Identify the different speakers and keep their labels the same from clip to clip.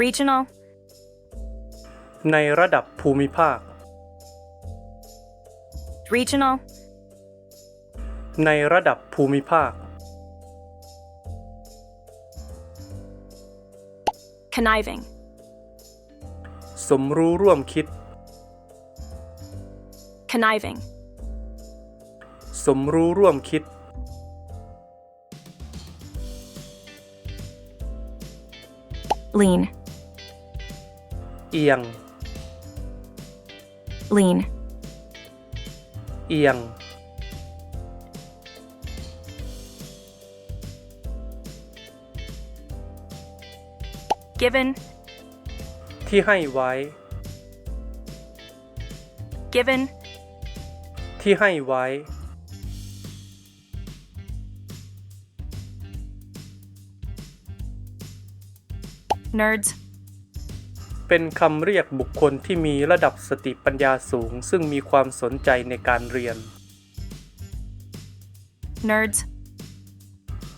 Speaker 1: regional,
Speaker 2: ในระดับภูมิภาค
Speaker 1: regional,
Speaker 2: ในระดับภูมิภาค
Speaker 1: conniving,
Speaker 2: สมรู้ร่วมคิด
Speaker 1: conniving,
Speaker 2: สมรู้ร่วมคิด
Speaker 1: lean,
Speaker 2: เอียง
Speaker 1: lean,
Speaker 2: เอียง
Speaker 1: given,
Speaker 2: ที่ให้ไว้
Speaker 1: given,
Speaker 2: ที่ให้ไว้
Speaker 1: nerds,
Speaker 2: เป็นคำเรียกบุคคลที่มีระดับสติปัญญาสูง ซึ่งมีความสนใจในการเรียน
Speaker 1: nerds,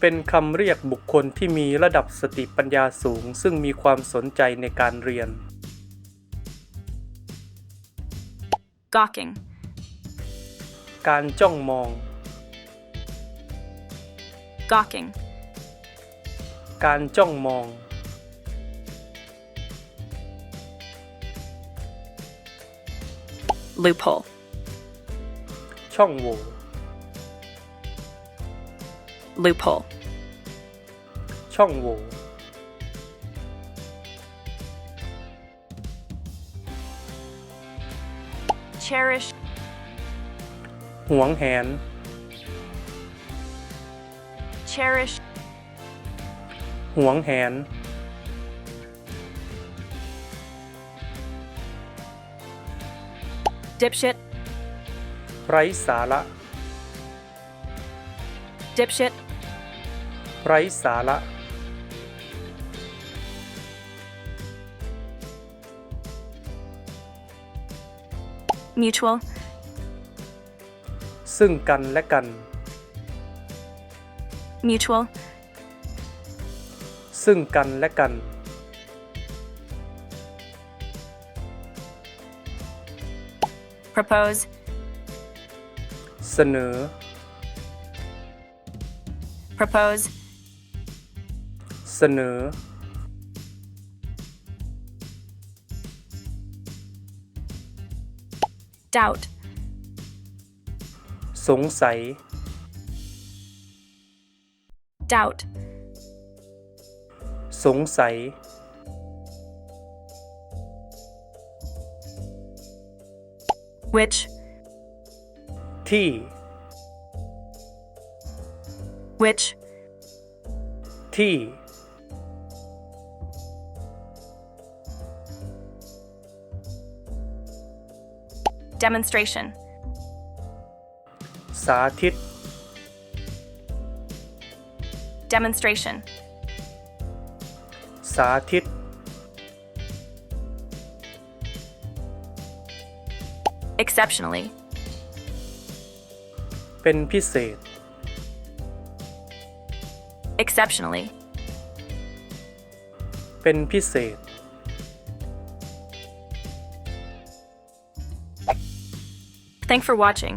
Speaker 2: เป็นคำเรียกบุคคลที่มีระดับสติปัญญาสูง ซึ่งมีความสนใจในการเรียน
Speaker 1: gawking,
Speaker 2: การจ้องมอง
Speaker 1: gawking,
Speaker 2: การจ้องมอง
Speaker 1: loophole,
Speaker 2: ช่องโหว่
Speaker 1: loophole,
Speaker 2: ช่องโหว่
Speaker 1: cherish,
Speaker 2: หวงแหน
Speaker 1: cherish,
Speaker 2: หวงแหน
Speaker 1: dipshit,
Speaker 2: ไร้สาระ
Speaker 1: dipshit,
Speaker 2: ไร้สาระ
Speaker 1: mutual,
Speaker 2: ซึ่งกันและกัน
Speaker 1: mutual,
Speaker 2: ซึ่งกันและกัน
Speaker 1: propose,
Speaker 2: เสนอ
Speaker 1: propose,
Speaker 2: เสนอ
Speaker 1: doubt,
Speaker 2: สงสัย
Speaker 1: doubt,
Speaker 2: สงสัย
Speaker 1: which,
Speaker 2: ที่
Speaker 1: which,
Speaker 2: ที่
Speaker 1: demonstration,
Speaker 2: สาธิต
Speaker 1: demonstration,
Speaker 2: สาธิต
Speaker 1: exceptionally,
Speaker 2: เป็นพิเศษ
Speaker 1: exceptionally,
Speaker 2: เป็นพิเศษ
Speaker 1: Thanks for watching.